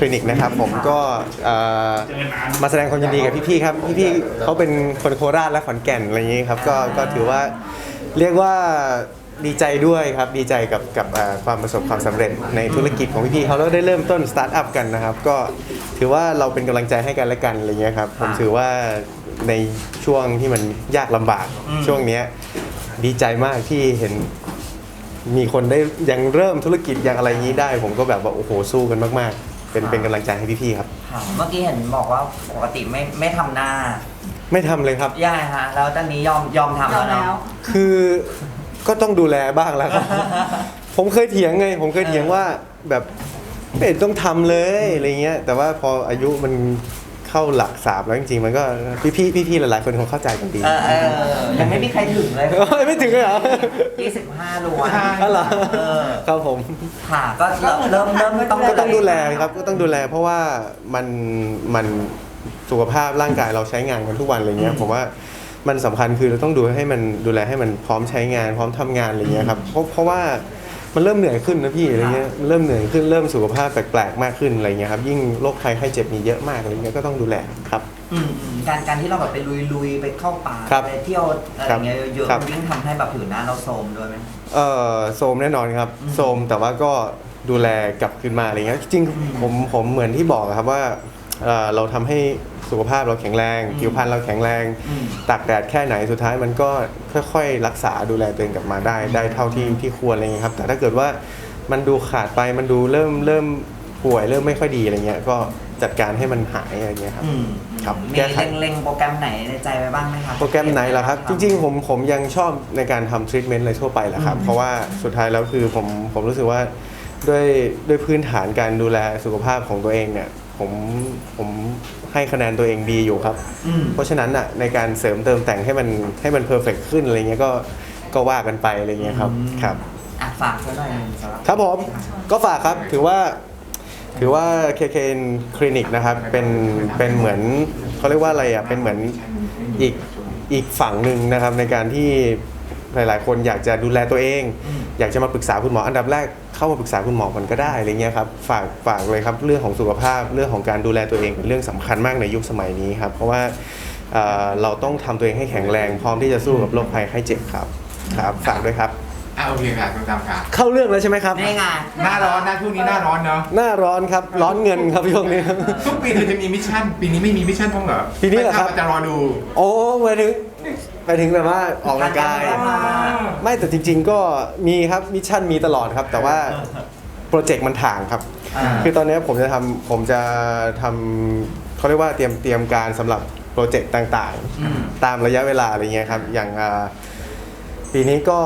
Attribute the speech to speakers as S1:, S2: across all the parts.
S1: คลินิกนะครับผมก็เอ่อมาแสดงความยินดีกับพี่ๆครับพี่ๆเขาเป็นคนโคราชและขอนแก่นอะไรอย่างนี้ครับก็ก็ถือว่าเรียกว่าดีใจด้วยครับดีใจกับกับเอ่อความประสบความสำเร็จในธุรกิจของพี่ๆเขาแล้วได้เริ่มต้นสตาร์ทอัพกันนะครับก็ถือว่าเราเป็นกำลังใจให้กันและกันอะไรเงี้ยครับผมถือว่าในช่วงที่มันยากลำบากช่วงเนี้ยดีใจมากที่เห็น มีคนได้ยังเริ่มธุรกิจยังอะไรอย่างนี้ได้ ผมก็แบบว่าโอ้โหสู้กันมากๆ เป็นเป็นกำลังใจให้พี่ๆครับ
S2: ค่ะเมื่อกี้เห็นบอกว่าปกติไม่ไม่ทำหน้า
S1: ไม่ทำเลยครับ
S2: ยังไงฮะแล้วตอนนี้ยอมยอมทำ
S3: ยอ
S2: แล้ว
S3: มแล้
S2: เนาะ
S3: ว
S1: คือก็ต้องดูแลบ้างแล้วครับ ผมเคยเถียงไง ผมเคยเถียงว่าแบบไม่เห็นต้องทำเลยอะไรเงี้ย แต่ว่าพออายุมัน เข้าหลักสามแล้วจริงๆมันก็พี่ๆพี่ๆหลายๆคนคงเข้าใจกันดี
S2: เออเออยังไม่มีใครถึงเลย
S1: เอ้ยไม่ถึงเลยเหรอ
S2: 25ล้วน
S1: อ๋อเหรอ
S2: เออ
S1: ครับผม
S2: ค่ะก็เริ่มเริ่มเริ่มต้อง
S1: ก็ต้องดูแลครับก็ต้องดูแล เพราะว่ามันมันสุขภาพร่างกายเราใช้งานกันทุกวันอะไรเงี้ยผมว่ามันสำคัญคือเราต้องดูให้มันดูแลให้มันพร้อมใช้งาน พร้อมทำงานอะไรเงี้ยครับเพราะเพราะว่า มันเริ่มเหนื่อยขึ้นนะพี่อะไรเงี้ยมันเริ่มเหนื่อยขึ้นเริ่มสุขภาพแปลกๆมากขึ้นอะไรเงี้ยครับยิ่งโรคภัยไข้เจ็บมีเยอะมากอะไรเงี้ยก็ต้องดูแลครับ
S2: อืมอืมการการที่เราแบบไปลุยลุยไปเข้าป่า
S1: ครับ
S2: ไปเที่ยวอะไรเงี้ยเยอะ
S1: ครับ
S2: ๆมันยิ่งทำให้แบบผิวหน้าเราโทรมด้วยไหม
S1: เออโซมแน่นอนครับโซมแต่ว่าก็ดูแลกลับขึ้นมาอะไรเงี้ยจริงๆผมผมเหมือนที่บอกอะครับว่า เอ่อเราทำให้สุขภาพเราแข็งแรง ผิวพรรณเราแข็งแรง
S2: อืม
S1: ตากแดดแค่ไหนสุดท้ายมันก็ค่อยๆ รักษาดูแลตัวเองกลับมาได้ได้เท่าที่ที่ควรอะไรเงี้ยครับ แต่ถ้าเกิดว่ามันดูขาดไปมันดูเริ่มเริ่มป่วยเริ่มไม่ค่อยดีอะไรเงี้ยก็จัดการให้มันหายอะไรเงี้ยครับ
S2: อืม
S1: ครับ
S2: มี
S1: แก้ไข
S2: เล็งๆโปรแกรมไหนในใจไว้บ้างไหมครับ
S1: โปรแกรมไหนล่ะครับ จริงๆ ผมผมยังชอบในการทำทรีทเมนต์อะไรทั่วไปแหละครับ เพราะว่าสุดท้ายแล้วคือผมผมรู้สึกว่าด้วยด้วยพื้นฐานการดูแลสุขภาพของตัวเองเนี่ย ผมผมให้คะแนนตัวเองดีอยู่ครับ
S2: อืม
S1: เพราะฉะนั้นอะในการเสริมเติมแต่งให้มันให้มันเพอร์เฟกขึ้นอะไรเงี้ยก็ก็ว่ากันไปอะไรเงี้ยครับ
S2: อืม
S1: ครับ
S2: อะฝากไว้หน่อยสำหรับ
S1: ครับผมก็ฝากครับถือว่าถือว่า KK คลินิกนะครับเป็นเป็นเหมือนเขาเรียกว่าอะไรอะเป็นเหมือนอีกอีกฝั่งหนึ่งนะครับในการที่หลาย ๆ คนอยากจะดูแลตัวเอง
S2: อืม
S1: อยากจะมาปรึกษาคุณหมออันดับแรก เข้ามาปรึกษาคุณหมอก่อนก็ได้อะไรเงี้ยครับฝากฝากเลยครับเรื่องของสุขภาพเรื่องของการดูแลตัวเองเป็นเรื่องสำคัญมากในยุคสมัยนี้ครับเพราะว่าเอ่อเราต้องทำตัวเองให้แข็งแรงพร้อมที่จะสู้กับโรคภัยไข้เจ็บครับครับฝากด้วยครับ
S4: อะโอเคค่ะคุณตามค่ะ
S1: เข้าเรื่องแล้วใช่ไหมครับ
S2: นี่ไง
S4: หน้าร้อนนะช่วงนี้หน้าร้อนเนาะ
S1: หน้าร้อนครับร้อนเงินครับช่วงนี้
S4: ทุกปีเราจะมีมิชชั่นปีนี้ไม่มีมิชชั่นท้องเหรอ
S1: ปีนี้เหรอครับ
S4: ไม่ทาว่าจะรอดู
S1: โอ้ไปถึง ไปถึงแบบว่าออกกำลังกาย ไม่แต่จริง ๆ ก็มีครับมิชชั่นมีตลอดครับ แต่ว่าโปรเจกต์มันถ่างครับ
S2: อ่า
S1: คือตอนนี้ผมจะทำผมจะทำเขาเรียกว่าเตรียมเตรียมการสำหรับโปรเจกต์ต่าง
S2: อืม
S1: ๆ ตามระยะเวลาอะไรเงี้ยครับ อย่างอ่าปีนี้ก็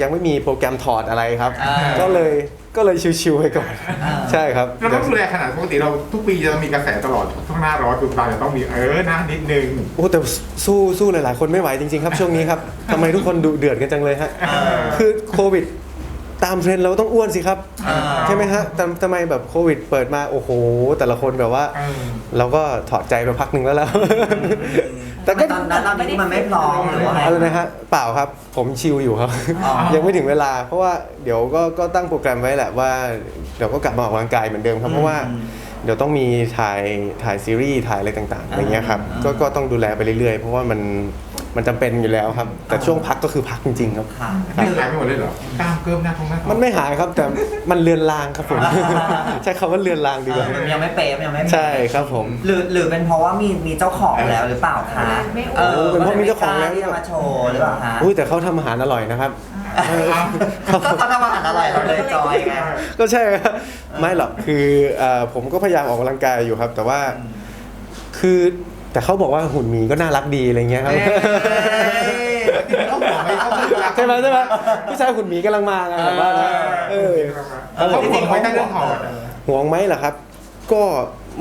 S1: ยังไม่มีโปรแกรมถอดอะไรครับ
S2: อ่า
S1: ก็เลย ก็เลยชิวๆไปก่อน
S2: อ่า
S1: ใช่ครับ
S4: เราต้องดูแลขนาดปกติเราทุกปีจะมีกระแสตลอดช่วงหน้าร้อนทุกตาจะต้องมีเออหน้านิดนึง
S1: โอ้แต่สู้สู้หลายๆ คนไม่ไหวจริงๆครับช่วงนี้ครับทำไมทุกคนดุเดือดกันจังเลยฮะ
S2: เออ
S1: คือโควิดตามเทรนด์เราต้องอ้วนสิครับ
S2: เออ
S1: ใช่ไหมฮะทำทำไมแบบโควิดเปิดมาโอ้โห แต่ละคนแบบว่า
S4: เออ
S1: เราก็ถอดใจไปพักหนึ่งแล้วแล้ว แต่ก็
S2: ตอนนั้นตอนนี้มันไม่พร้อมหรือว่าไง
S1: อะไรนะฮะเปล่าครับผมชิลอยู่ครับ
S2: อ๋อ
S1: ยังไม่ถึงเวลา เพราะว่าเดี๋ยวก็ก็ตั้งโปรแกรมไว้แหละว่าเดี๋ยวก็กลับมาออกกำลังกายเหมือนเดิมครับเพราะว่า
S2: อืม
S1: เดี๋ยวต้องมีถ่ายถ่ายซีรีส์ถ่ายอะไรต่างๆอะไรเงี้ยครับ
S2: อ่า
S1: ก็ก็ต้องดูแลไปเรื่อยๆ เพราะว่ามัน มันจำเป็นอยู่แล้วครับ แต่ช่วงพักก็คือพักจริง ๆ ครับ
S2: ค่ะ
S4: ไม่หายไปหมดเลยเหรอกล้ามเกิมหน้าท้องหน้าท้อง
S1: มันไม่หายครับแต่มันเลือนลางครับผม ใช้คำว่าเลือนลางดีกว่า
S2: มันยังไม่เป๊ะมันยังไม่
S1: ใช่ครับผม
S2: หรือหรือเป็นเพราะว่ามีมีเจ้าของแล้วหรือเปล่าคะ
S3: ไม่โอ้
S2: เออ
S1: เป็นเพราะมีเจ้าของแล้ว
S2: ที่จะมาโชว์หรือเปล่าคะ
S1: อุ้ยแต่เขาทำอาหารอร่อยนะครับ
S2: ก็เขาทำอาหารอร่อยเราเลยจอยไง
S1: ก็ใช่ครับไม่หรอกคือเอ่อผมก็พยายามออกกำลังกายอยู่ครับ แต่ว่าคือ แต่เขาบอกว่าหุ่นหมีก็น่ารักดีอะไรเงี้ยครับ
S4: เขาห่วงไหมเขาคือรัก
S1: ใช่ไหมใช่ไหมผู้ชายหุ่นหมีกำลังมาไงผมว่านะเออ
S4: เขาห่วงไหมตั้งเรื่องถอดอะ
S1: ห่วงไหมล่ะครับ ก็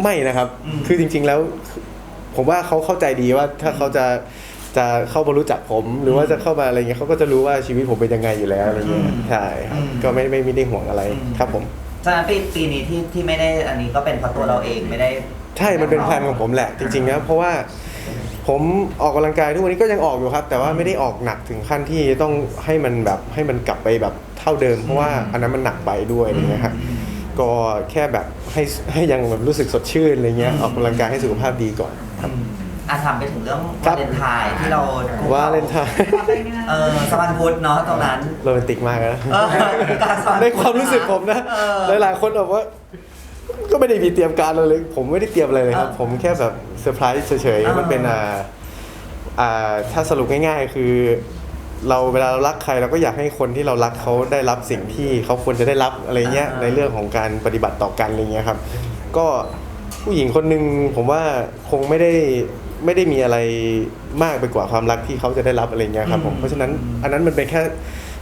S1: ไม่นะครับ
S2: อืม
S1: คือจริง ๆแล้ว ผมว่าเขาเข้าใจดีว่าถ้าเขาจะจะเข้ามารู้จักผม หรือว่าจะเข้ามาอะไรเงี้ยเขาก็จะรู้ว่าชีวิตผมเป็นยังไงอยู่แล้วอะไรเงี้ยใช่ครับก็ไม่ไม่ไม่ได้ห่วงอะไรครับผม
S2: ฉะนั้นปีปีนี้ที่ที่ไม่ได้อันนี้ก็เป็นเพราะตัวเราเองไม่ได้
S1: ใช่มันเป็นแพลนของผมแหละจริงๆนะเพราะว่าผมออกกำลังกายทุกวันนี้ก็ยังออกอยู่ครับ แต่ว่าไม่ได้ออกหนักถึงขั้นที่ต้องให้มันแบบให้มันกลับไปแบบเท่าเดิม เพราะว่าอันนั้นมันหนักไปด้วยอะไรเงี้ยครับก็แค่แบบให้ให้ยังแบบรู้สึกสดชื่นอะไรเงี้ยออกกำลังกายให้สุขภาพดีก่อนครับ
S2: อะถามไปถึงเรื่อง
S1: ครั
S2: วา
S1: บ
S2: เลนไทน์ที่เรา
S1: ว่าเล่นไทย
S2: เออสวรรพุทธเนาะตรงนั้น
S1: โรแมนติกมากนะ
S2: เออการสวรรพุธ
S1: ในความรู้สึกผมนะ
S2: เออ
S1: หลายๆคนบอกว่า ก็ไม่ได้มีเตรียมการอะไรเลย ผมไม่ได้เตรียมอะไรเลยครับ
S2: เออ
S1: ผมแค่แบบเซอร์ไพรส์เฉย
S2: อ่า
S1: ๆมันเป็นอ่าอ่าถ้าสรุปง่ายๆ คือ เราเวลาเรารักใครเราก็อยากให้คนที่เรารักเขาได้รับสิ่งที่เขาควรจะได้รับอะไรเงี้ย ในเรื่องของการปฏิบัติต่อกันอะไรเงี้ยครับ ก็ผู้หญิงคนหนึ่งผมว่าคงไม่ได้ไม่ได้มีอะไรมากไปกว่าความรักที่เขาจะได้รับอะไรเงี้ยครับผม เพราะฉะนั้นอันนั้นมันเป็นแค่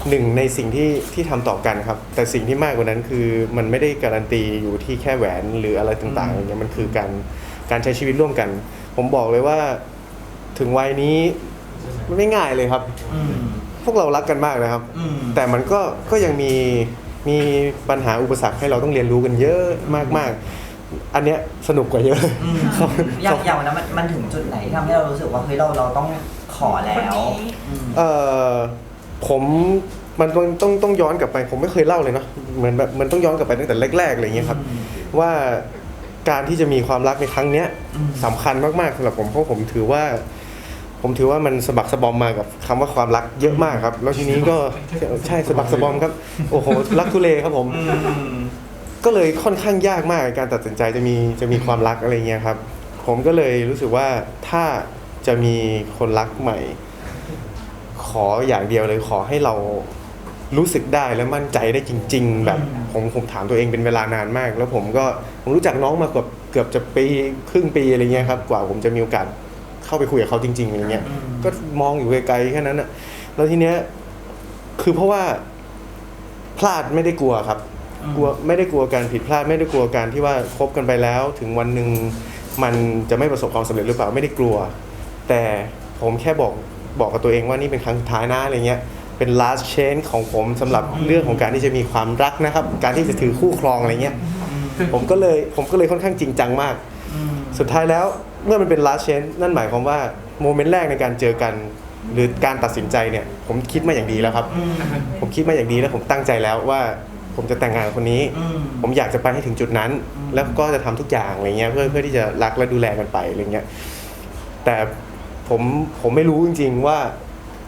S1: หนึ่งในสิ่งที่ที่ทำต่อกันครับ แต่สิ่งที่มากกว่านั้นคือมันไม่ได้การันตีอยู่ที่แค่แหวนหรืออะไรต่างๆอะไรเงี้ยมันคือการการใช้ชีวิตร่วมกัน ผมบอกเลยว่าถึงวัยนี้มันไม่ง่ายเลยครับ
S2: อืม
S1: พวกเรารักกันมากนะครับ
S2: อืม
S1: แต่มันก็ก็ยังมีมีปัญหาอุปสรรคให้เราต้องเรียนรู้กันเยอะมากๆ อันเนี้ยสนุกกว่าเยอะ
S2: อืม
S1: เขา
S2: อย่างอย่างวันนั้นมันมันถึงจุดไหนที่ทำให้เรารู้สึกว่าเฮ้ยเราเราต้องขอแล้วอืม
S1: เอ่อ ผมมันต้องต้องต้องย้อนกลับไป ผมไม่เคยเล่าเลยเนาะเหมือนแบบมันต้องย้อนกลับไปตั้งแต่แรกๆอะไรอย่างเงี้ยครับ
S2: อืม
S1: ว่าการที่จะมีความรักในครั้งเนี้ย
S2: อืม
S1: สำคัญมากๆสำหรับผมเพราะผมถือว่า ผมถือว่ามันสะบักสะบอมมากับคำว่าความรักเยอะมากครับ แล้วทีนี้ก็ใช่สะบักสะบอมครับ โอ้โหรักทุเลครับผม
S2: อืม
S1: ก็เลยค่อนข้างยากมากในการตัดสินใจจะมีจะมีความรักอะไรเงี้ยครับ ผมก็เลยรู้สึกว่าถ้าจะมีคนรักใหม่ ขออย่างเดียวเลยขอให้เรารู้สึกได้และมั่นใจได้จริง ๆ แบบผมผมถามตัวเองเป็นเวลานานมาก แล้วผมก็ผมรู้จักน้องมาเกือบเกือบจะปีครึ่งปีอะไรเงี้ยครับกว่าผมจะมีโอกาสเข้าไปคุยกับเขาจริงๆอะไรเงี้ย
S2: อืม
S1: ก็มองอยู่ไกลๆแค่นั้นอะแล้วทีเนี้ยคือเพราะว่าพลาดไม่ได้กลัวครับกลัวไม่ได้กลัวการผิดพลาดไม่ได้กลัวการที่ว่าคบกันไปแล้ว ถึงวันหนึ่งมันจะไม่ประสบความสำเร็จหรือเปล่าไม่ได้กลัว แต่ผมแค่บอก บอกกับตัวเองว่านี่เป็นครั้งสุดท้ายนะอะไรเงี้ยเป็น last chance ของผมสำหรับเรื่องของการที่จะมีความรักนะครับ การที่จะถือคู่ครองอะไรเงี้ยผมก็เลยผมก็เลยค่อนข้างจริงจังมาก สุดท้ายแล้วเมื่อมันเป็น last chance นั่นหมายความว่าโมเมนต์แรกในการเจอกัน หรือการตัดสินใจเนี่ย ผมคิดมาอย่างดีแล้วครับ ผมคิดมาอย่างดีแล้วผมตั้งใจแล้วว่าผมจะแต่งงานกับคนนี้ ผมอยากจะไปให้ถึงจุดนั้น แล้วก็จะทำทุกอย่างอะไรเงี้ยเพื่อเพื่อที่จะรักและดูแลกันไปอะไรเงี้ยแต่ ผมผมไม่รู้จริง ๆ ว่า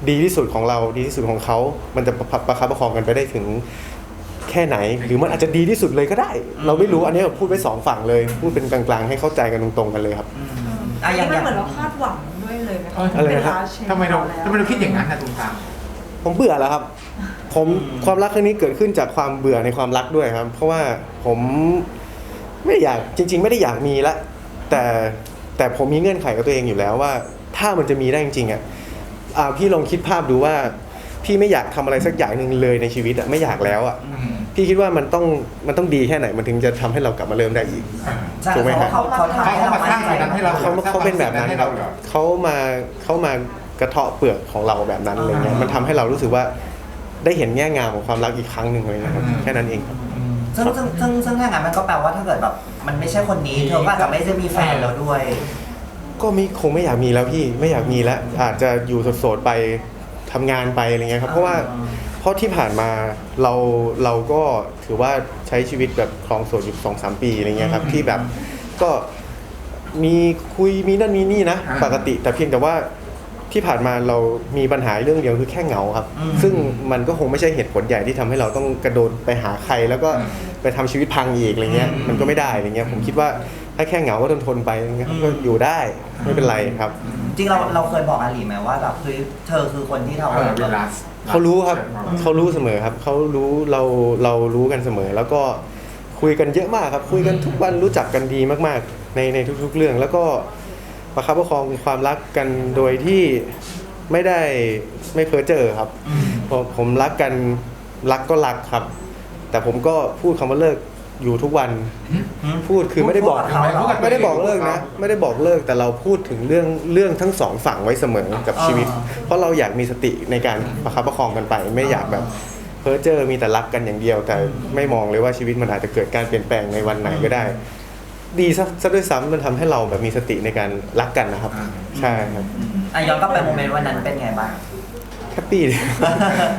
S1: ดีที่สุดของเราดีที่สุดของเขามันจะประคับประคับประคองกันไปได้ถึงแค่ไหน หรือมันอาจจะดีที่สุดเลยก็ได้ เราไม่รู้อันนี้พูดไว้สองฝั่งเลย พูดเป็นกลางๆ ให้เข้าใจกันตรงๆกันเลยครับ
S2: อืม
S3: อะ
S2: อะอย่าง
S3: มัน
S2: อย่าง
S3: เหมือนเราคาดหวังด้วยเลยไหม
S4: เออ
S1: อะไร
S3: เป็น
S1: นะครับ
S3: ลาเชน
S4: ทำไมเรา
S3: แล้ว
S4: ทำไมเราคิดอย่างนั้นนะตรงกลาง
S1: ผมเบื่อแล้วครับ ผมความรักครั้งนี้เกิดขึ้นจากความเบื่อในความรักด้วยครับ เพราะว่าผมไม่อยากจริง ๆ ไม่ได้อยากมีละแต่แต่ผมมีเงื่อนไขกับตัวเองอยู่แล้วว่า ถ้ามันจะมีได้จริงๆอะอ่าพี่ลองคิดภาพดูว่า พี่ไม่อยากทำอะไรสักอย่างหนึ่งเลยในชีวิตอะไม่อยากแล้วอะพี่คิดว่ามันต้องมันต้องดีแค่ไหนมันถึงจะทำให้เรากลับมาเริ่มได้อีก
S2: ใช่
S1: ถูกไหม
S2: เพ
S1: ครั
S2: ราะ
S1: บ
S2: เขาเขาทำให้
S4: เขา
S2: เรา
S4: มาสร้าง
S2: มั่นใจ
S4: สิ่งนั้นให้เรา
S1: เขาเขาเป็นแบบนั้นครับ
S4: ให้เราเหรอ
S1: เขามาเขามากระเทาะเปลือกของเราแบบนั้นอะไรเงี้ยมันทำให้เรารู้สึกว่าได้เห็นแง่งามของความรักอีกครั้งหนึ่งเลยนะครับ
S4: อืม
S1: แค่นั้นเองครับ
S2: ซึ่งซึ่งซึ่งซึ่งถ้างั้นมันก็แปลว่าถ้าเกิดแบบ มันไม่ใช่คนนี้ เธอก็อาจจะไม่ได้มีแฟนแล้วด้วย
S1: ก็มีคงไม่อยากมีแล้วพี่ไม่อยากมีแล้วอาจจะอยู่โสดๆไปทำงานไปอะไรเงี้ยครับเพราะว่า
S2: อ่า
S1: เพราะที่ผ่านมาเราเราก็ถือว่าใช้ชีวิตแบบครองโสดอยู่สองสามปีอะไรเงี้ยครับที่แบบก็มีคุยมีนั่นมีนี่นะ
S4: อ่า
S1: ปกติแต่เพียงแต่ว่าที่ผ่านมาเรามีปัญหาเรื่องเดียวคือแค่เหงาครับ
S2: อืม
S1: ซึ่งมันก็คงไม่ใช่เหตุผลใหญ่ที่ทำให้เราต้องกระโดดไปหาใครแล้วก็
S4: อืม
S1: ไปทำชีวิตพังอีกอะไรเงี้ย
S4: อืม
S1: มันก็ไม่ได้อะไรเงี้ยผมคิดว่าถ้าแค่เหงาก็ทนทนๆไปอะไรเงี้ยก็อยู่ได้ไม่เป็นไรครับ
S2: จริงเราเราเคยบอกอาหลีไหมว่าแบบเฮ้ยเธอคือคนที่เรา
S4: เออเวลา
S1: เขารู้ครับเขารู้เสมอครับเขารู้เราเรารู้กันเสมอ แล้วก็คุยกันเยอะมากครับ คุยกันทุกวันรู้จักกันดีมากๆ ในในทุกๆเรื่อง แล้วก็ประคับประคองความรักกันโดยที่ไม่ได้ไม่เพ้อเจอครับ
S2: อืม
S1: ผมผมรักกันรักก็รักครับ แต่ผมก็พูดคำว่าเลิกอยู่ทุกวัน พูดคือไม่ได้บอก
S2: พูดกับเขาเหรอ
S1: ไม่ได้บอกเลิกนะ ไม่ได้บอกเลิกแต่เราพูดถึงเรื่องเรื่องทั้งสองฝั่งไว้เสมอกับชีวิต
S2: อ่า
S1: เพราะเราอยากมีสติในการประคับประคองกันไป ไม่อยากแบบเพ้อเจอมีแต่รักกันอย่างเดียว แต่ไม่มองเลยว่าชีวิตมันอาจจะเกิดการเปลี่ยนแปลงในวันไหนก็ได้ ดีซะซะด้วยซ้ำมันทำให้เราแบบมีสติในการรักกันนะครับ
S4: อ่า
S1: ใช่ครับ
S2: อะย้อนกลับไปโมเมนต์วันนั้นเป็นไงบ้าง
S1: แฮปปี้ดี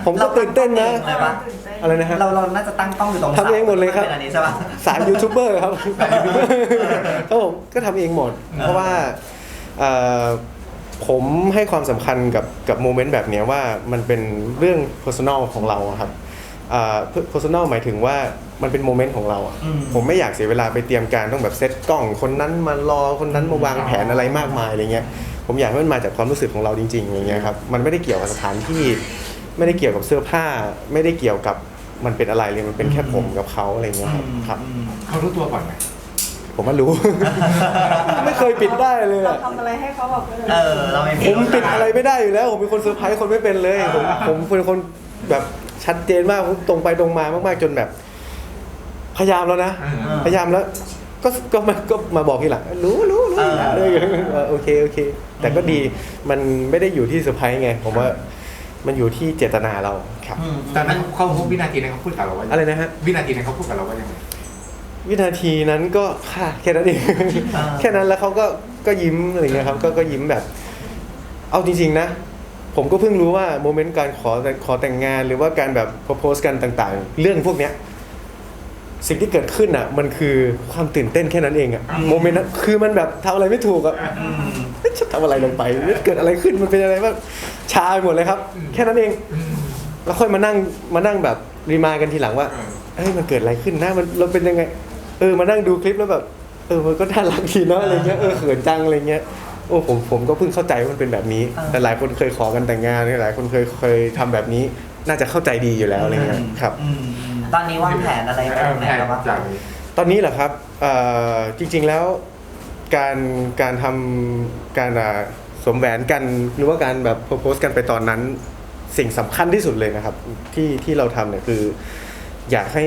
S1: ผมก็ตื่นเต้นนะ
S2: อะไรปะ
S3: ตื่นเต้น
S1: อะไรนะฮะ
S2: เราเราน่าจะตั้งกล้องอยู่ตรง
S1: ทำเองหมดเลยครับ
S2: เป็นอันนี้ใช่ปะ
S1: สายยูทูบเบอร์ครับ ครับผมก็ทำเองหมด เพราะว่าเอ่อผมให้ความสำคัญกับกับโมเมนต์แบบเนี้ยว่ามันเป็นเรื่อง personal ของเราอะครับเอ่อ personal หมายถึงว่ามันเป็นโมเมนต์ของเราอะ
S2: อืม
S1: ผมไม่อยากเสียเวลาไปเตรียมการต้องแบบเซตกล้องคนนั้นมารอคนนั้นมาวางแผนอะไรมากมายอะไรเงี้ยผมอยากให้มันมาจากความรู้สึกของเราจริงๆอย่างเงี้ยครับมันไม่ได้เกี่ยวกับสถานที่ ไม่ได้เกี่ยวกับเสื้อผ้า ไม่ได้เกี่ยวกับ มันเป็นอะไรเลยมันเป็นแค่ผมกับเขาอะไรเงี้ยครับครับ
S2: อืม
S4: เขารู้ตัวก่อนไหม
S1: ผมว่ารู้ ไม่เคยปิดได้เลย
S3: เรา
S1: อะ
S3: ทำอะไรให้เขาแบบ
S2: เออ เราไม่
S1: ผมปิดอะไรไม่ได้อยู่แล้ว ผมเป็นคนเซอร์ไพรส์คนไม่เป็นเลยผมผมเป็นคนแบบชัดเจนมากผมตรงไปตรงมามากๆจนแบบ พยายามแล้วนะ พยายามแล้ว ก็ก็มาก็มาบอกทีหลังรู้รู้รู้เลยเออโอเคโอเค แต่ก็ดีมันไม่ได้อยู่ที่เซอร์ไพรส์ไง ผมว่า มันอยู่ที่เจตนาเราครับ
S2: อืม
S4: ตอนนั้นเขาพูดวินาทีนั้นเขาพูดกับเราว่า
S1: อะไรนะฮะ
S4: วินาทีนั้นเขาพูดกับเราว่ายังไง
S1: วินาทีนั้นก็ค่ะแค่นั้นเอง
S2: อ่า
S1: แค่นั้นแล้วเขาก็ก็ยิ้มอะไรเงี้ยครับก็ก็ยิ้มแบบ เอาจริง ๆ นะ ผมก็เพิ่งรู้ว่าโมเมนต์การขอขอแต่งงานหรือว่าการแบบโพสกันต่างๆ เรื่องพวกเนี้ย สิ่งที่เกิดขึ้นอะ มันคือความตื่นเต้นแค่นั้นเองอะโมเมนต์นั้นคือมันแบบทำอะไรไม่ถูกอะ
S2: อืม
S1: เอ๊ะฉัน ทำอะไรลงไปเกิดอะไรขึ้นมันเป็นอะไรบ้างชาไปหมดเลยครับ แค่นั้นเอง แล้วค่อยมานั่งมานั่งแบบรีมายกันทีหลังว่าเอ้ยมันเกิดอะไรขึ้นนะมันเราเป็นยังไง เออมานั่งดูคลิปแล้วแบบ เออมันก็น่ารักดีเนาะอะไรเงี้ยเออเขินจังอะไรเงี้ยโอ้ผมผมก็เพิ่งเข้าใจว่ามันเป็นแบบนี้
S2: อ่า
S1: แต่หลายคนเคยขอกันแต่งงานหลายคนเคยเคยทำแบบนี้ น่าจะเข้าใจดีอยู่แล้วอะไรเงี้ยครับ
S2: อืมตอนนี้วางแผนอะไรไว้ตรงไหน
S4: แผน
S2: แล้วบ้าง
S4: จากนี้
S1: ตอนนี้เหรอครับเอ่อจริง ๆแล้ว การการทำการอ่าสวมแหวนกันหรือว่าการแบบโพสกันไปตอนนั้น สิ่งสำคัญที่สุดเลยนะครับ ที่ที่เราทำเนี่ยคือ อยากให้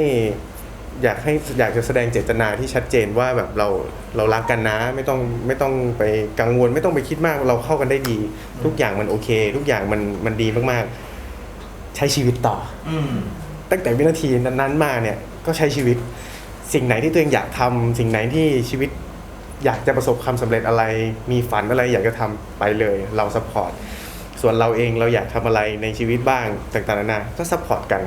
S1: อยากให้อยากจะแสดงเจตนาที่ชัดเจนว่าแบบเราเรารักกันนะ ไม่ต้องไม่ต้องไปกังวล ไม่ต้องไปคิดมากเราเข้ากันได้ดี ทุกอย่างมันโอเค ทุกอย่างมันมันดีมากๆ ใช้ชีวิตต่อ
S2: อืม
S1: ตั้งแต่วินาทีนั้นๆมาเนี่ยก็ใช้ชีวิต สิ่งไหนที่ตัวเองอยากทำสิ่งไหนที่ชีวิต อยากจะประสบความสำเร็จอะไร มีฝันอะไรอยากจะทำไปเลย เราซัพพอร์ต ส่วนเราเองเราอยากทำอะไรในชีวิตบ้างต่างๆนานาก็ซัพพอร์ตกัน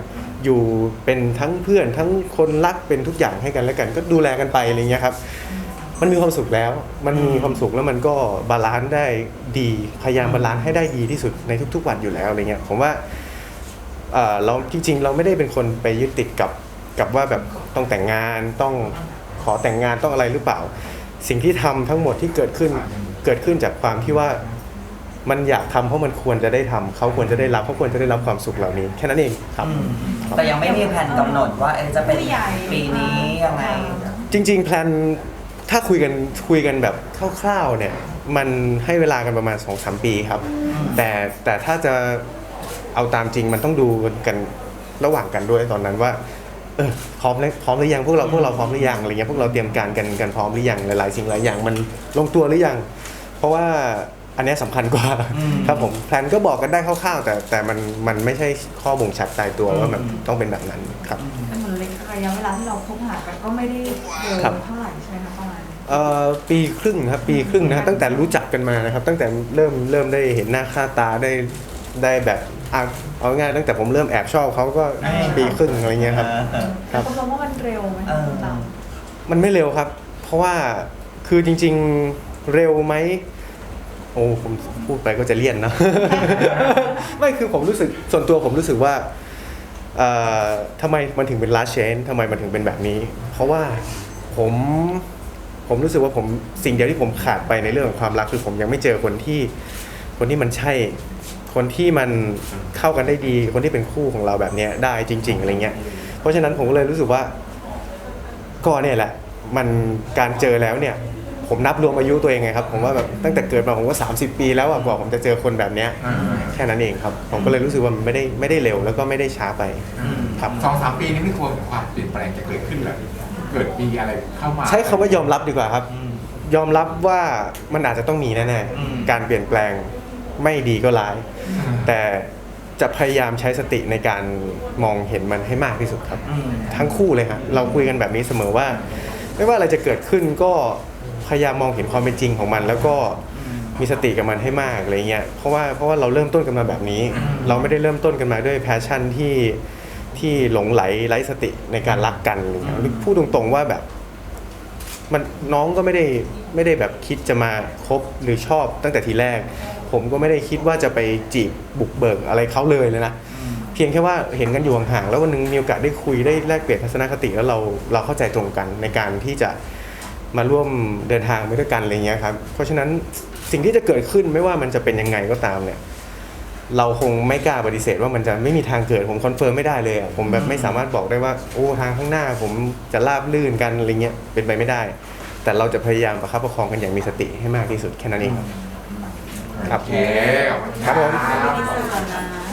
S1: อยู่เป็นทั้งเพื่อนทั้งคนรักเป็นทุกอย่างให้กันและกัน ก็ดูแลกันไปอะไรเงี้ยครับ มันมีความสุขแล้ว มันมีความสุขแล้วมันก็บาลานซ์ได้ดี พยายามบาลานซ์ให้ได้ดีที่สุดในทุก ๆ วันอยู่แล้วอะไรเงี้ย ผมว่าอ่อเราจริง ๆ เราไม่ได้เป็นคนไปยึดติดกับกับว่าแบบต้องแต่งงานต้องขอแต่งงานต้องอะไรหรือเปล่า สิ่งที่ทำทั้งหมดที่เกิดขึ้นเกิดขึ้นจากความที่ว่ามันอยากทำเพราะมันควรจะได้ทำเขาควรจะได้รับเขาควรจะได้รับความสุขเหล่านี้ แค่นั้นเองครับ
S2: อืมแต่ยังไม่มีแผนกำหนดว่าเอ๊ะจะเป็น
S3: ผู้ใหญ่
S2: ปีนี้ยังไง
S1: จริง ๆ แพลนถ้าคุยกันคุยกันแบบคร่าวๆเนี่ย มันให้เวลากันประมาณ2อสปีครับ แต่แต่ถ้าจะเอาตามจริงมันต้องดูกันระหว่างกันด้วยตอนนั้นว่า เออพร้อมแล้วพร้อมหรือยังพวกเราพวกเราพร้อมหรือยังอะไรเงี้ยพวกเราเตรียมการกันกันพร้อมหรือยังหลายๆ สิ่งหลายอย่างมันลงตัวหรือยัง เพราะว่าอันเนี้ยสำคัญกว่า
S2: อืม
S1: ครับผมแพลนก็บอกกันได้คร่าวๆ แต่แต่มันมันไม่ใช่ข้อบ่งชัดตายตัวว่าแบบต้องเป็นแบบนั้นครับ
S3: แต่เหมือนระยะเวลาที่เราคบหากันก็ไม่ได้เร็ว
S1: ครับ
S3: เท่าไหร่ใช่ไหมคะประมาณ
S1: เอ่อปีครึ่งนะครับปีครึ่งนะครับตั้งแต่รู้จักกันมานะครับ ตั้งแต่เริ่มเริ่มได้เห็นหน้าค่าตาได้ได้แบบ อะเอาง่ายตั้งแต่ผมเริ่มแอบชอบเขาก็
S2: อ่า
S1: ปีครึ่งอะไรเงี้ยครับ
S2: เออ
S1: ครับ
S3: ตกลงว่ามันเร็วไหม
S2: เออ
S3: ตาม
S1: มันไม่เร็วครับ เพราะว่าคือจริงๆเร็วไหมโอ้ผมพูดไปก็จะเลี่ยนเนอะ ไม่คือผมรู้สึกส่วนตัวผมรู้สึกว่าเอ่อทำไมมันถึงเป็น last change ทำไมมันถึงเป็นแบบนี้ เพราะว่าผมผมรู้สึกว่าผมสิ่งเดียวที่ผมขาดไปในเรื่องของความรักคือผมยังไม่เจอคนที่คนที่มันใช่ คนที่มันเข้ากันได้ดี คนที่เป็นคู่ของเราแบบเนี้ยได้จริง ๆอะไรเงี้ยเพราะฉะนั้นผมก็เลยรู้สึกว่าก็เนี่ยแหละ มันการเจอแล้วเนี่ย ผมนับรวมอายุตัวเองไงครับ ผมว่าแบบตั้งแต่เกิดมาผมก็30 ปีแล้วอะกว่าผมจะเจอคนแบบเนี้ย
S4: อ่า
S1: แค่นั้นเองครับ ผมก็เลยรู้สึกว่ามันไม่ได้ไม่ได้เร็วแล้วก็ไม่ได้ช้าไปครับ
S4: สองสามปีนี้ไม่ควรความเปลี่ยนแปลงจะเกิดขึ้นเลยเกิดมีอะไรเข้ามา
S1: ใช้คำว่ายอมรับดีกว่าครับ
S2: อืม
S1: ยอมรับว่ามันอาจจะต้องมีแน่
S2: อืม
S1: ๆการเปลี่ยนแปลงไม่ดีก็ร้าย แต่จะพยายามใช้สติในการมองเห็นมันให้มากที่สุดครับ
S2: อืม
S1: ทั้งคู่เลยฮะเราคุยกันแบบนี้เสมอว่า ไม่ว่าอะไรจะเกิดขึ้นก็พยายามมองเห็นความเป็นจริงของมัน แล้วก็มีสติกับมันให้มากอะไรเงี้ยเพราะว่าเพราะว่าเราเริ่มต้นกันมาแบบนี้ เราไม่ได้เริ่มต้นกันมาด้วยแพชชั่นที่ที่หลงไหลไร้สติในการรักกันอะไรเงี้ยพูดตรงๆว่าแบบ มันน้องก็ไม่ได้ไม่ได้แบบคิดจะมาคบหรือชอบตั้งแต่ทีแรก ผมก็ไม่ได้คิดว่าจะไปจีบบุกเบิกอะไรเขาเลยเลยนะเพียงแค่ว่าเห็นกันอยู่ห่างๆแล้ววันหนึงมีโอกาสได้คุยได้แลกเปลี่ยนทัศนคติแล้วเราเราเข้าใจตรงกันในการที่จะมาร่วมเดินทางไปด้วยกันอะไรเงี้ยครับเพราะฉะนั้นสิ่งที่จะเกิดขึ้นไม่ว่ามันจะเป็นยังไงก็ตามเนี่ยเราคงไม่กล้าปฏิเสธว่ามันจะไม่มีทางเกิดผมคอนเฟิร์มไม่ได้เลยอะผมแบบไม่สามารถบอกได้ว่าโอ้ทางข้างหน้าผมจะราบลื่นกันอะไรเงี้ยเป็นไปไม่ได้ แต่เราจะพยายามประคับประคองกันอย่างมีสติให้มากที่สุดแค่นั้นเองครับ ครับ
S4: โอเคขอบคุณ
S1: ครับผม
S3: ที่สุดแล้วนะ